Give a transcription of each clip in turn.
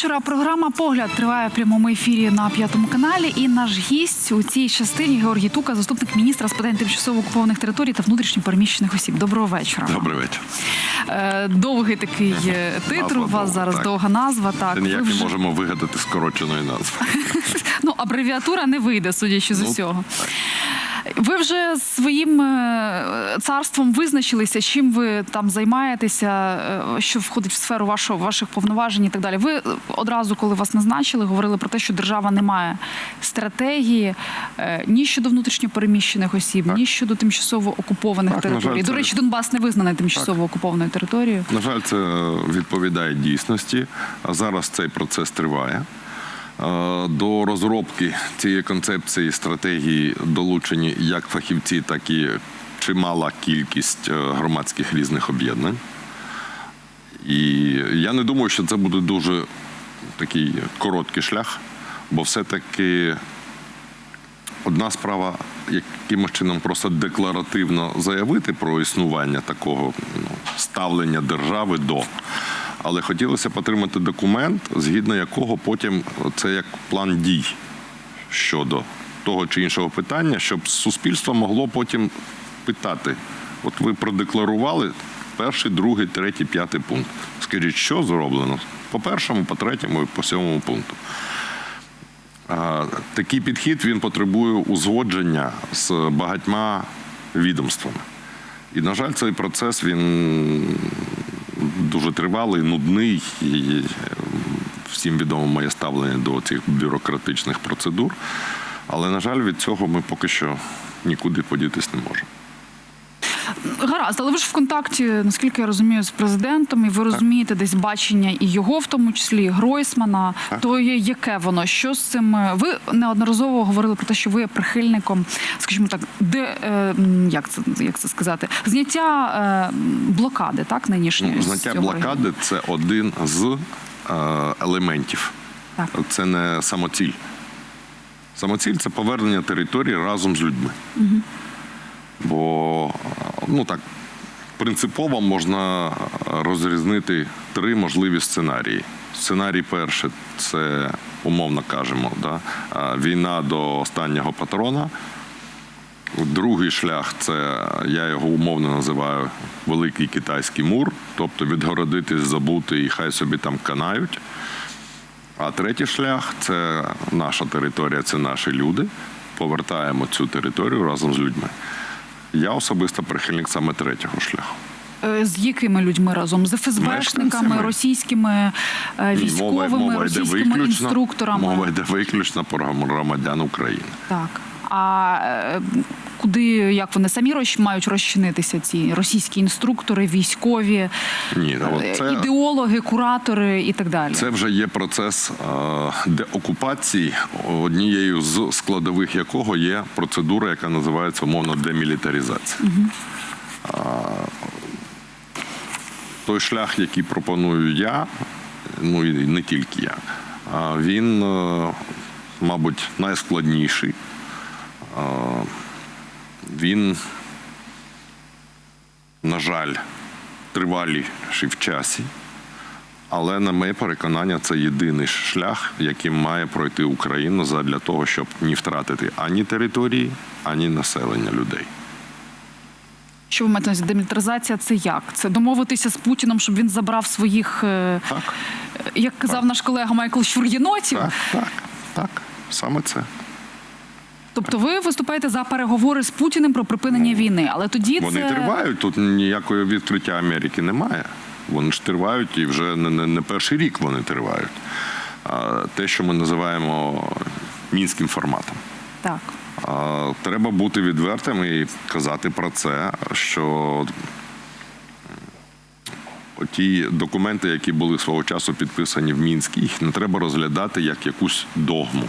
вечора. Програма Погляд триває в прямому ефірі на п'ятому каналі. І наш гість у цій частині Георгій Тука, заступник міністра з питань тимчасово окупованих територій та внутрішньо переміщених осіб. Доброго вечора. Добрий вечір. Е, Довгий такий е, титр. У вас зараз так. довга назва. Так Та ніяк вже- не можемо вигадати скороченої назви. ну абревіатура не вийде, судячи з Ну, усього. Ви вже своїм е, царством визначилися, чим ви там займаєтеся, е, що входить в сферу вашого ваших повноважень і так далі. Ви одразу, коли вас назначили, говорили про те, що держава не має стратегії е, ні щодо внутрішньо переміщених осіб, ні щодо тимчасово окупованих Так, на жаль, територій. До це- речі, Донбас не визнаний тимчасово окупованою територією. На жаль, це відповідає дійсності. А зараз цей процес триває. Е, До розробки цієї концепції стратегії долучені як фахівці, так і чимала кількість е, громадських різних об'єднань. І я не думаю, що це буде дуже такий короткий шлях, бо все-таки одна справа якимось чином просто декларативно заявити про існування такого ну, ставлення держави до. Але хотілося б отримати документ, згідно якого потім це як план дій щодо того чи іншого питання, щоб суспільство могло потім питати: от ви продекларували перший, другий, третій, п'ятий пункт. Скажіть, що зроблено по першому, по третьому і по сьомому пункту. Такий підхід він потребує узгодження з багатьма відомствами. І, на жаль, цей процес він дуже тривалий, нудний. І всім відомо моє ставлення до цих бюрократичних процедур. Але, на жаль, від цього ми поки що нікуди подітись не можемо. Гаразд, але ви ж в контакті, наскільки я розумію, з президентом, і ви розумієте десь бачення і його, в тому числі, і Гройсмана. То є яке воно? Що з цим? е, Ви неодноразово говорили про те, що ви є прихильником, скажімо так, де е, як це як це сказати? Зняття е, блокади, так нинішньої Ну, Зняття регіону. блокади це один з е, елементів. Так. Це не самоціль. Самоціль це повернення території разом з людьми. Бо ну так, принципово можна розрізнити три можливі сценарії. Сценарій перший це, умовно кажемо, да, війна до останнього патрона. Другий шлях це я його умовно називаю Великий китайський мур, тобто відгородитись, забути і хай собі там канають. А третій шлях це наша територія, це наші люди. Повертаємо цю територію разом з людьми. Я особисто прихильник саме третього шляху. Е, З якими людьми разом? З ФСБшниками, російськими е, військовими, російськими інструкторами? мова йде виключно про громадян України. Так. А е, куди як вони самі мають розчинитися? Ці російські інструктори, військові, Ні, е, це- ідеологи, куратори і так далі. Це вже є процес е, деокупації, однією з складових якого є процедура, яка називається умовно демілітаризація. А, Той шлях, який пропоную я, ну і не тільки я, він, е, мабуть, найскладніший. Він, на жаль, триваліший в часі. Але на моє переконання, це єдиний шлях, яким має пройти Україна задля того, щоб не втратити ані території, ані населення людей. Що ви маєте демілітаризація? Це як? Це домовитися з Путіном, щоб він забрав своїх, е, Так, як казав наш колега Майкл Щур-єнотів? так, так, так, саме це. Тобто ви виступаєте за переговори з Путіним про припинення війни, але тоді Ну, Вони це тривають. Тут ніякого відкриття Америки немає. Вони ж тривають і вже не, не, не перший рік вони тривають. А те, що ми називаємо мінським форматом. так. А, Треба бути відвертим і казати про це, що ті документи, які були свого часу підписані в Мінську, їх не треба розглядати як якусь догму.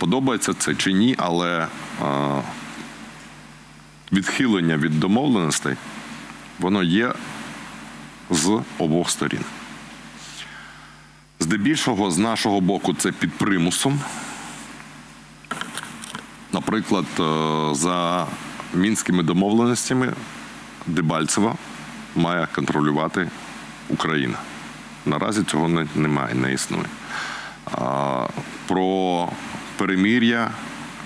Подобається це чи ні, але відхилення від домовленостей воно є з обох сторін. Здебільшого, з нашого боку, це під примусом. Наприклад, е, за мінськими домовленостями Дебальцева має контролювати Україна. Наразі цього немає, не існує. Про перемир'я,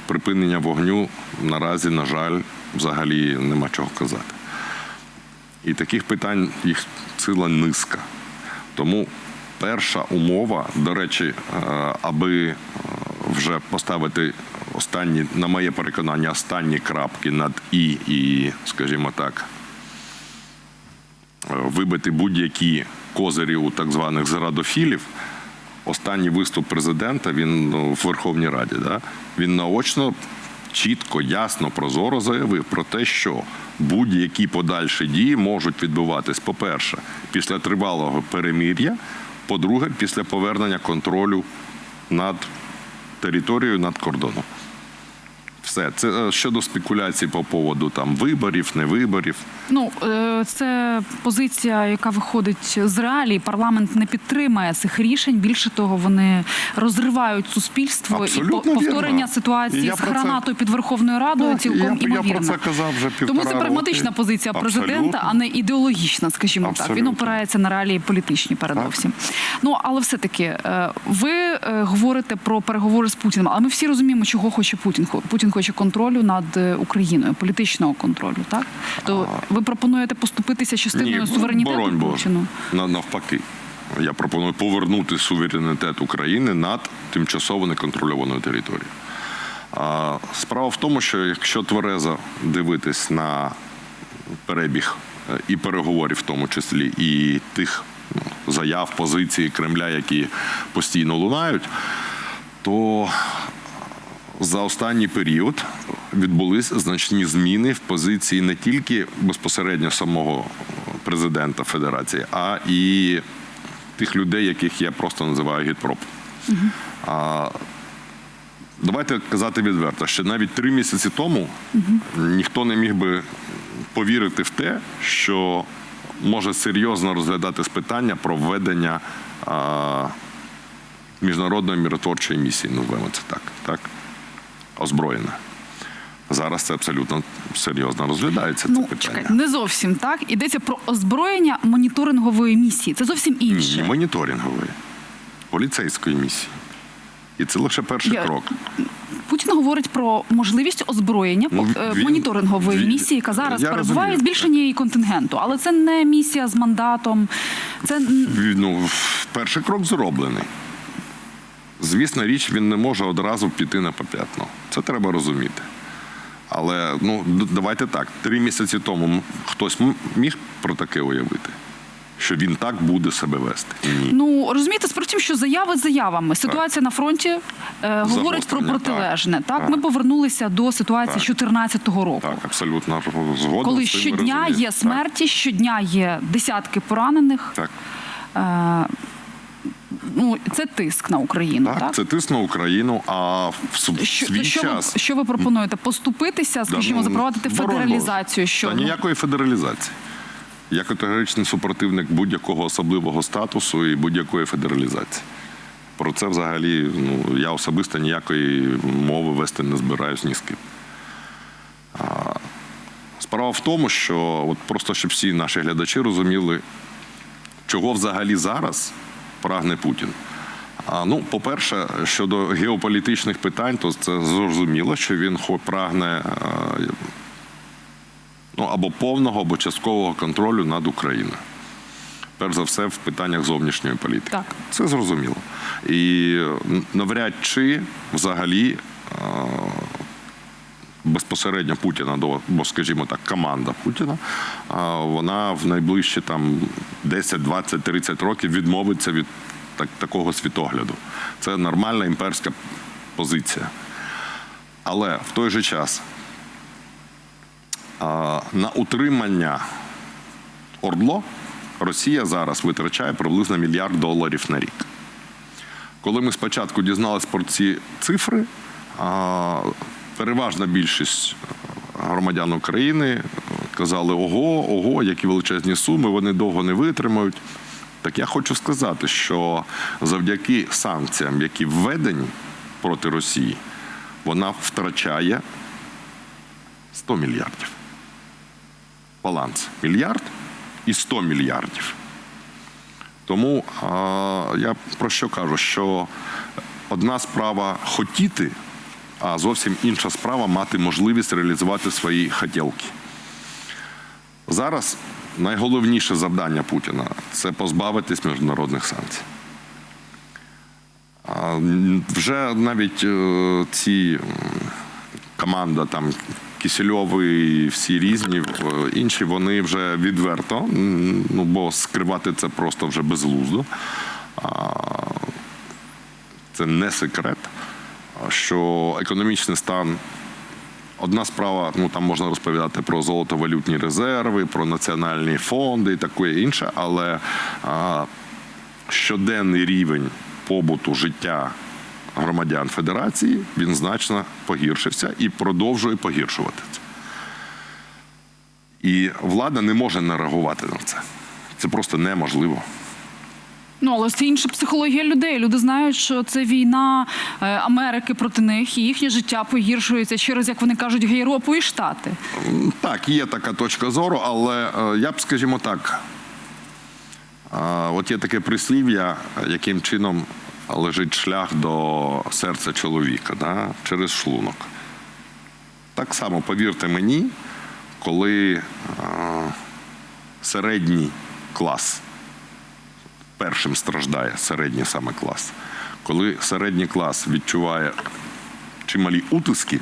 припинення вогню наразі, на жаль, взагалі нема чого казати. І таких питань їх ціла низка. Тому перша умова, до речі, е, аби е, вже поставити останні, на моє переконання, останні крапки над і і, скажімо так, е, вибити будь-які козирі у так званих зрадофілів. Останній виступ президента він ну, в Верховній Раді. Да? Він наочно, чітко, ясно, прозоро заявив про те, що будь-які подальші дії можуть відбуватись, по-перше, після тривалого перемир'я, по-друге, після повернення контролю над територією, над кордоном. Все. Це е, щодо спекуляцій по поводу там виборів, не виборів. Ну е, це позиція, яка виходить з реалій. Парламент не підтримає цих рішень. Більше того, вони розривають суспільство Абсолютно і повторення вірно. Ситуації з про це- під Верховною Радою Так, цілком я- я про це казав вже Тому це прагматична роки. позиція президента, Абсолютно. а не ідеологічна, скажімо так. Він опирається на реалії політичні передовсім. Ну але все-таки е, ви говорите про переговори з Путіним, але ми всі розуміємо, чого хоче Путін. Путін хоче контролю над е, Україною, політичного контролю. Так то ви пропонуєте поступитися частиною суверенітету боронь. Навпаки. Я пропоную повернути суверенітет України над тимчасово неконтрольованою територією. А справа в тому, що якщо тверезо дивитись на перебіг е, і переговорів, в тому числі, і тих ну, заяв, позицій Кремля, які постійно лунають, то за останній період відбулись значні зміни в позиції не тільки безпосередньо самого президента Федерації, а і тих людей, яких я просто називаю гідпроп. А, давайте казати відверто, що навіть три місяці тому ніхто не міг би повірити в те, що може серйозно розглядатись питання про введення а, міжнародної миротворчої місії, називаємо це так, так? Озброєна. Зараз це абсолютно серйозно розглядається. Ну це питання. чекайте, не зовсім так. Йдеться про озброєння моніторингової місії. Це зовсім інше. ні, моніторингової, поліцейської місії. І це лише перший Я- крок. Путін говорить про можливість озброєння Ну, е, він- моніторингової він- місії, яка зараз я перебуває розумію. збільшення її контингенту. Але це не місія з мандатом. Це Ну, перший крок зроблений. Звісно, річ, він не може одразу піти на поп'ятно. Це треба розуміти. Але ну, давайте так. Три місяці тому хтось міг про таке уявити, що він так буде себе вести. Ні. ну розумієте, справді в тім, що заяви заявами. Ситуація на фронті е, говорить про протилежне. Так, так. ми повернулися до ситуації Так. 2014 року. Так, абсолютно згоден. Коли щодня є смерті, щодня є десятки поранених. Так, так. Е, ну, це тиск на Україну. Так, Так, це тиск на Україну, а в свій що, час. ви, що ви пропонуєте? Поступитися, Да, скажімо, ну, запровадити федералізацію? Що Та ніякої федералізації. Я категоричний супротивник будь-якого особливого статусу і будь-якої федералізації. Про це взагалі ну, я особисто ніякої мови вести не збираюсь ні з ким. А, справа в тому, що от просто щоб всі наші глядачі розуміли, чого взагалі зараз прагне Путін. А, ну, по-перше, щодо геополітичних питань, то це зрозуміло, що він прагне е, ну, або повного, або часткового контролю над Україною. Перш за все, в питаннях зовнішньої політики. Так. Це зрозуміло. І навряд чи взагалі е, безпосередньо Путіна до, бо, скажімо так, команда Путіна, вона в найближчі там 10, 20, 30 років відмовиться від так, такого світогляду. Це нормальна імперська позиція. Але в той же час на утримання Ордло Росія зараз витрачає приблизно мільярд доларів на рік. Коли ми спочатку дізналися про ці цифри, переважна більшість громадян України казали: ого, ого, які величезні суми, вони довго не витримають. Так я хочу сказати, що завдяки санкціям, які введені проти Росії, вона втрачає 100 мільярдів. Баланс мільярд і 100 мільярдів. Тому а, я про що кажу? Що одна справа хотіти, а зовсім інша справа мати можливість реалізувати свої хотілки. Зараз найголовніше завдання Путіна це позбавитись міжнародних санкцій. Вже навіть е, ці команда там Кисельови і всі різні, інші, вони вже відверто, ну бо скривати це просто вже безглуздо. Це не секрет, що економічний стан Одна справа, ну там можна розповідати про золотовалютні резерви, про національні фонди і таке інше, але а, щоденний рівень побуту життя громадян Федерації він значно погіршився і продовжує погіршуватися. І влада не може не реагувати на це. Це просто неможливо. Ну, але це інша психологія людей. Люди знають, що це війна е, Америки проти них, і їхнє життя погіршується через, як вони кажуть, Європу і Штати. Так, є така точка зору, але е, я б, скажімо так, е, от є таке прислів'я, яким чином лежить шлях до серця чоловіка да? через шлунок. Так само, повірте мені, коли середній клас першим страждає, середній саме клас, коли середній клас відчуває чималі утиски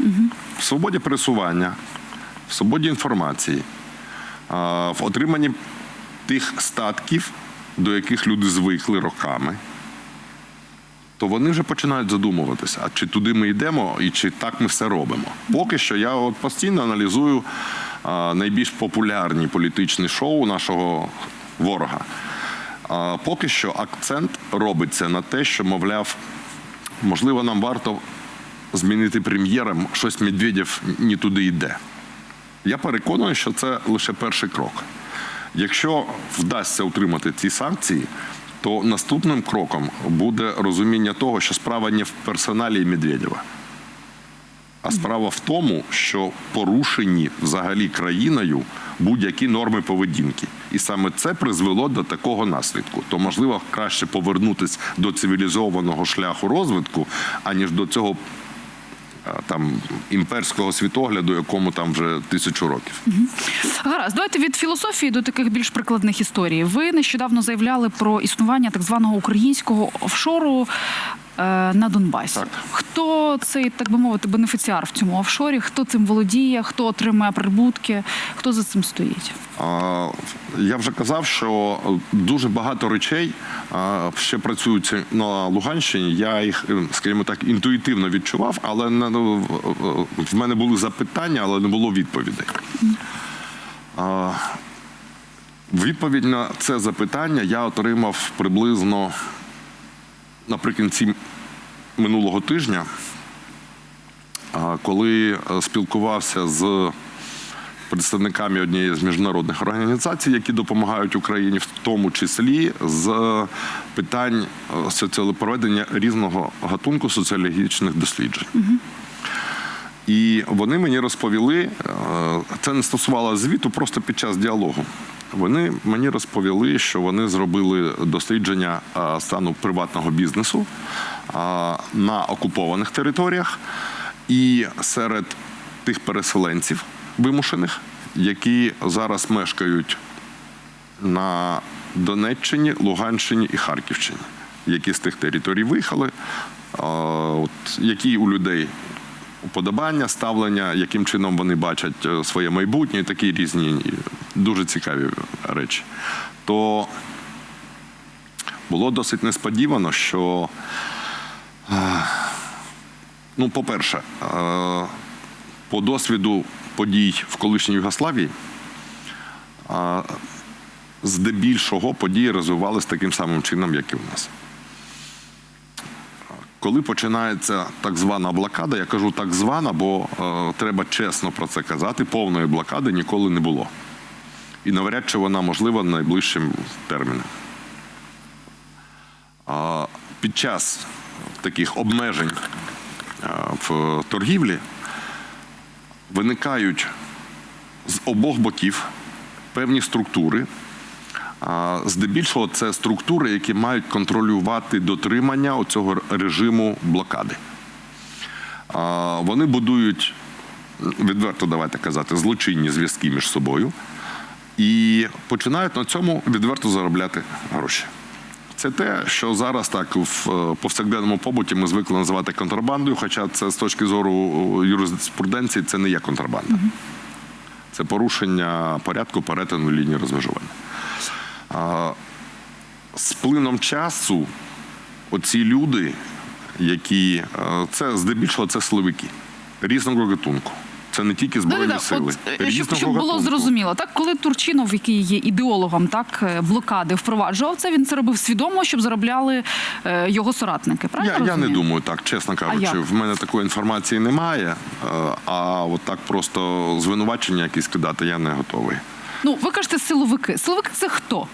в свободі пересування, в свободі інформації, в отриманні тих статків, до яких люди звикли роками, то вони вже починають задумуватися, а чи туди ми йдемо і чи так ми все робимо. Поки що я от постійно аналізую найбільш популярні політичні шоу нашого ворога. А, поки що акцент робиться на те, що, мовляв, можливо, нам варто змінити прем'єром, щось Медведєв не туди йде. Я переконаний, що це лише перший крок. Якщо вдасться утримати ці санкції, то наступним кроком буде розуміння того, що справа не в персоналі Медведєва, а справа в тому, що порушені взагалі країною будь-які норми поведінки. І саме це призвело до такого наслідку. То можливо краще повернутися до цивілізованого шляху розвитку, аніж до цього там імперського світогляду, якому там вже тисячу років. Гаразд, давайте від філософії до таких більш прикладних історій. Ви нещодавно заявляли про існування так званого українського офшору е, на Донбасі. Так. Хто цей, так би мовити, бенефіціар в цьому офшорі? Хто цим володіє? Хто отримує прибутки? Хто за цим стоїть? Я вже казав, що дуже багато речей ще працюють на Луганщині. Я їх, е, скажімо так, інтуїтивно відчував, але ну, в мене були запитання, але не було відповідей. Відповідь на це запитання я отримав приблизно наприкінці минулого тижня, коли е, спілкувався з представниками однієї з міжнародних організацій, які допомагають Україні, в тому числі з питань е, проведення різного гатунку соціологічних досліджень. І вони мені розповіли, е, це не стосувалося звіту, просто під час діалогу. Вони мені розповіли, що вони зробили дослідження стану приватного бізнесу на окупованих територіях і серед тих переселенців вимушених, які зараз мешкають на Донеччині, Луганщині і Харківщині, які з тих територій виїхали, які у людей уподобання, ставлення, яким чином вони бачать е, своє майбутнє, такі різні дуже цікаві речі. То було досить несподівано, що, е, ну, по-перше, е, по досвіду подій в колишній Югославії, здебільшого події розвивалися таким самим чином, як і в нас. Коли починається так звана блокада, я кажу так звана, бо е, треба чесно про це казати, повної блокади ніколи не було. І навряд чи вона можлива найближчим терміном. Під час таких обмежень в торгівлі виникають з обох боків певні структури, Здебільшого це структури, які мають контролювати дотримання оцього режиму блокади. Вони будують, відверто давайте казати, злочинні зв'язки між собою і починають на цьому відверто заробляти гроші. Це те, що зараз так в е, повсякденному побуті ми звикли називати контрабандою, хоча це з точки зору е, юриспруденції це не є контрабанда. Це порушення порядку перетину лінії розмежування. А, З плином часу оці люди, які е, це здебільшого це силовики різного гатунку. Це не тільки збройні Да-да-да, сили. От, е, щоб, щоб було зрозуміло, так коли Турчинов, який є ідеологом так е, блокади, впроваджував це, він це робив свідомо, щоб заробляли е, його соратники. Правильно Я, я не думаю так, чесно кажучи. В мене такої інформації немає. е, А от так просто звинувачення якісь кидати я не готовий. Ну ви кажете силовики. Силовики це хто?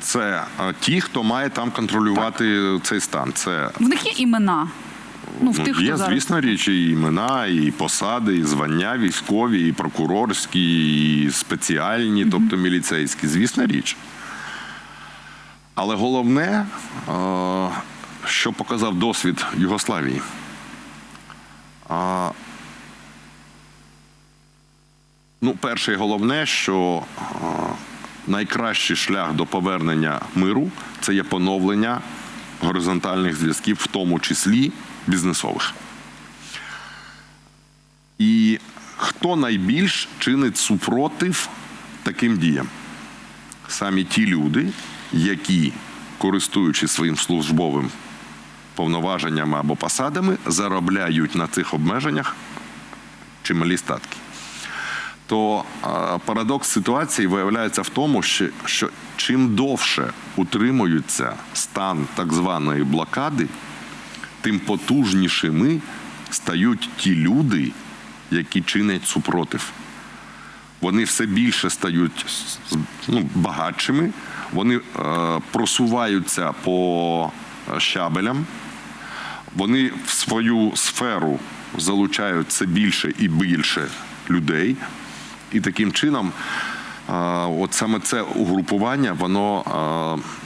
Це ті, хто має там контролювати цей стан. Це В них є імена. Ну, в ну, тих, хто є, зараз. звісно, річ, і імена, і посади, і звання військові, і прокурорські, і спеціальні, тобто міліцейські. Звісна річ. Але головне, е, що показав досвід Югославії. Ну, перше і головне, що е, найкращий шлях до повернення миру це є поновлення горизонтальних зв'язків, в тому числі бізнесових. І хто найбільш чинить супротив таким діям? Самі ті люди, які, користуючись своїм службовим повноваженнями або посадами, заробляють на цих обмеженнях чималі статки то парадокс ситуації виявляється в тому, що, що чим довше утримується стан так званої блокади, тим потужнішими стають ті люди, які чинять супротив. Вони все більше стають ну, багатшими, вони е, просуваються по е, щабелям, вони в свою сферу залучають все більше і більше людей. І таким чином, а, от саме це угрупування, воно. а,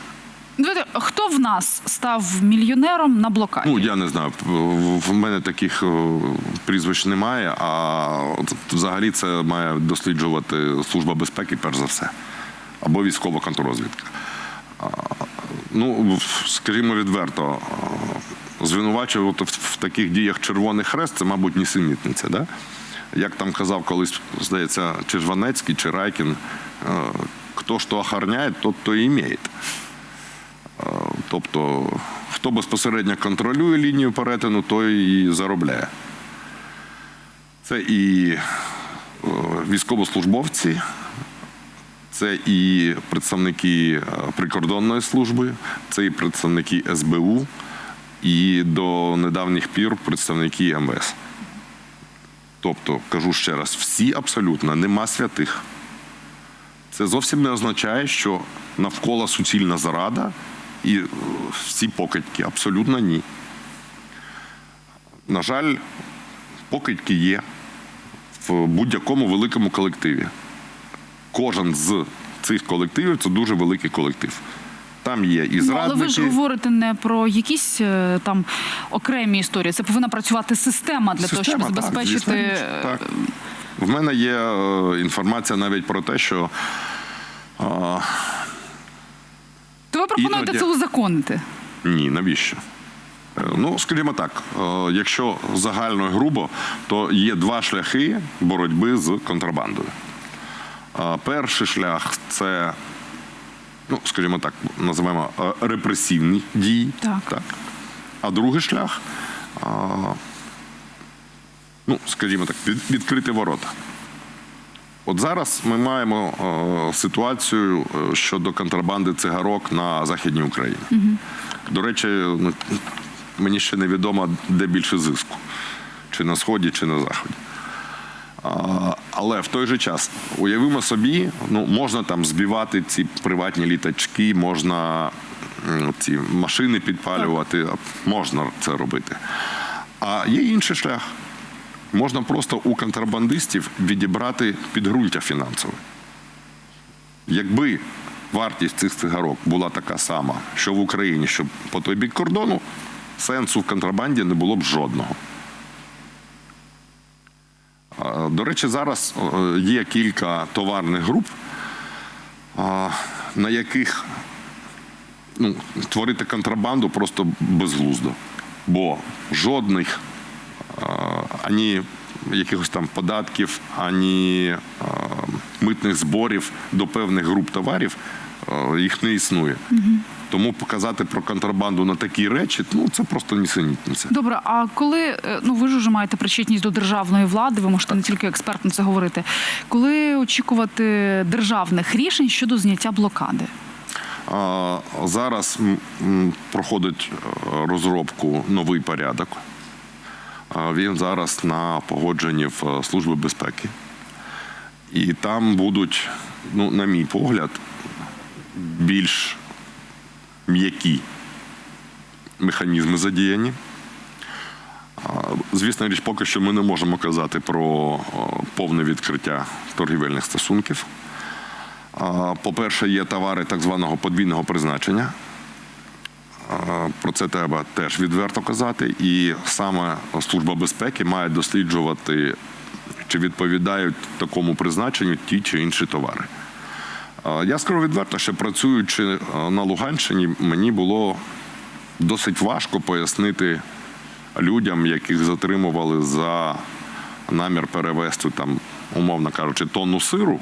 Давайте, хто в нас став мільйонером на блокаді? Ну, я не знаю, в- мене таких прізвищ немає, а взагалі це має досліджувати Служба безпеки, перш за все, або військова контррозвідка. Ну, скажімо відверто, а, звинувачувати в, в таких діях Червоний Хрест це, мабуть, нісенітниця. Да? Як там казав колись, здається, чи Жванецький, чи Райкін, е, хто що охороняє, тот то і має. Тобто, хто безпосередньо контролює лінію перетину, той і заробляє. Це і е, військовослужбовці, це і представники е, прикордонної служби, це і представники СБУ, і до недавніх пір представники МВС. Тобто, кажу ще раз, всі абсолютно нема святих. Це зовсім не означає, що навколо суцільна зарада і е, всі покидьки. Абсолютно ні. На жаль, покидьки є в будь-якому великому колективі. Кожен з цих колективів це дуже великий колектив. Там є і Ну, але ви ж говорите не про якісь е, там окремі історії. Це повинна працювати система для того, щоб так, забезпечити. е, так. В мене є інформація навіть про те, що пропонуєте Іноді- це узаконити? Ні, навіщо? Е, Ну, скажімо так, е, якщо загально і грубо, то є два шляхи боротьби з контрабандою. Перший шлях це, ну, скажімо так, називаємо е, репресивні дії. Так. А другий шлях, ну, скажімо так, від- відкрити ворота. От зараз ми маємо е, ситуацію е, щодо контрабанди цигарок на Західній Україні. До речі, ну, мені ще невідомо, де більше зиску: чи на Сході, чи на Заході. Але в той же час уявимо собі, ну можна там збивати ці приватні літачки, можна ці машини підпалювати, можна це робити. А є інший шлях. Можна просто у контрабандистів відібрати підґрунтя фінансове. Якби вартість цих цигарок була така сама, що в Україні, що по той бік кордону, сенсу в контрабанді не було б жодного. До речі, зараз е, є кілька товарних груп, на яких ну, творити контрабанду просто безглуздо. Бо жодних ані якихось там податків, ані а, митних зборів до певних груп товарів а, їх не існує. Тому показати про контрабанду на такі речі, ну це просто нісенітниця. Добре, а коли е, ну ви ж уже маєте причетність до державної влади, ви можете не тільки експертно це говорити. Коли очікувати державних рішень щодо зняття блокади? Зараз проходить е, розробку новий порядок. Він зараз на погодженні в е, Служби безпеки. І там будуть, ну, на мій погляд, більш м'які механізми задіяні. Звісно річ, поки що ми не можемо казати про повне відкриття торгівельних стосунків. По-перше, є товари так званого подвійного призначення. Про це треба теж відверто казати. І саме Служба безпеки має досліджувати, чи відповідають такому призначенню ті чи інші товари. Я скажу відверто, що працюючи на Луганщині, мені було досить важко пояснити людям, яких затримували за намір перевезти там, умовно кажучи, тонну сиру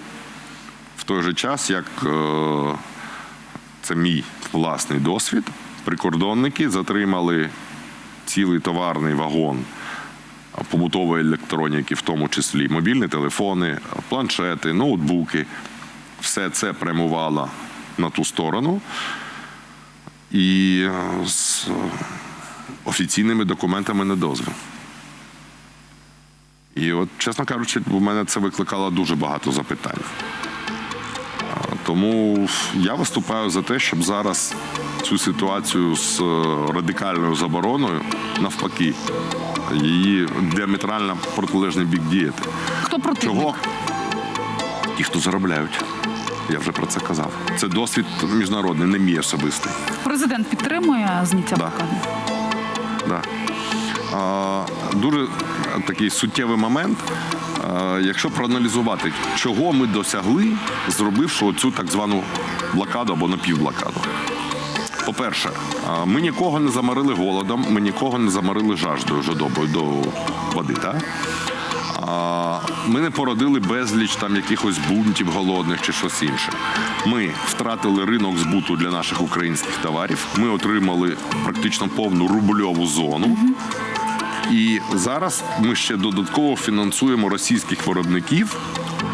в той же час, як е, це мій власний досвід, прикордонники затримали цілий товарний вагон побутової електроніки, в тому числі мобільні телефони, планшети, ноутбуки. Все це прямувало на ту сторону. І е, з офіційними документами на дозвіл. І от, чесно кажучи, у мене це викликало дуже багато запитань. Тому я виступаю за те, щоб зараз цю ситуацію з е, радикальною забороною, навпаки, її діаметрально протилежний бік діяти. Хто противник? Чого? Ті, хто заробляють. Я вже про це казав. Це досвід міжнародний, не мій особистий. Президент підтримує зняття Да. блокади? Да. А, дуже такий суттєвий момент. Якщо проаналізувати, чого ми досягли, зробивши оцю так звану блокаду або напівблокаду. По-перше, ми нікого не заморили голодом, ми нікого не заморили жаждою жадобою до води. Так? Ми не породили безліч там якихось бунтів голодних чи щось інше. Ми втратили ринок збуту для наших українських товарів. Ми отримали практично повну рубльову зону. І зараз ми ще додатково фінансуємо російських виробників,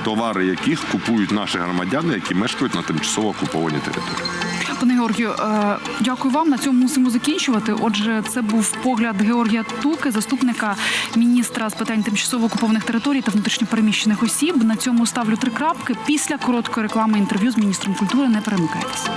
товари яких купують наші громадяни, які мешкають на тимчасово окупованій території. Пане Георгію, е, дякую вам. На цьому мусимо закінчувати. Отже, це був погляд Георгія Туки, заступника міністра з питань тимчасово окупованих територій та внутрішньопереміщених осіб. На цьому ставлю три крапки. Після короткої реклами інтерв'ю з міністром культури не перемикайтеся.